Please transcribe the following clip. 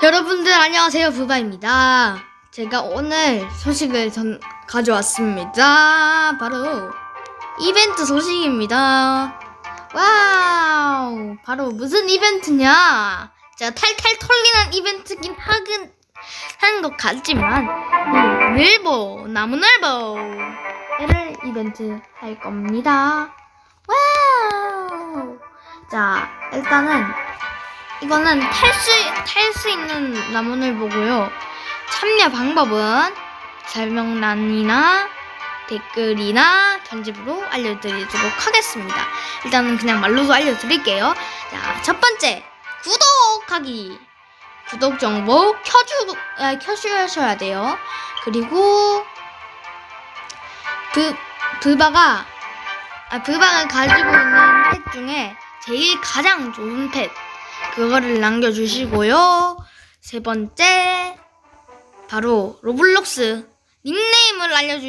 여러분들 안녕하세요 부바입니다. 제가 오늘 소식을 전 가져왔습니다. 바로 이벤트 소식입니다. 와우 바로 무슨 이벤트냐? 제가 탈탈 털리는 이벤트긴 하긴 하는 것 같지만 이 늘보 나무 늘보를 이벤트 할 겁니다. 와우 자 일단은 이거는 탈 수, 탈수 있는 나무늘 보고요. 참여 방법은 설명란이나 댓글이나 편집으로 알려드리도록 하겠습니다. 일단은 그냥 말로도 알려드릴게요. 자, 첫 번째, 구독하기. 구독 정보 켜주, 아, 켜주셔야 돼요. 그리고, 브, 브바가, 아, 브바가 가지고 있는 펫 중에 제일 가장 좋은 펫. 그거를 남겨주시고요. 세 번째, 바로 로블록스 닉네임을 알려주.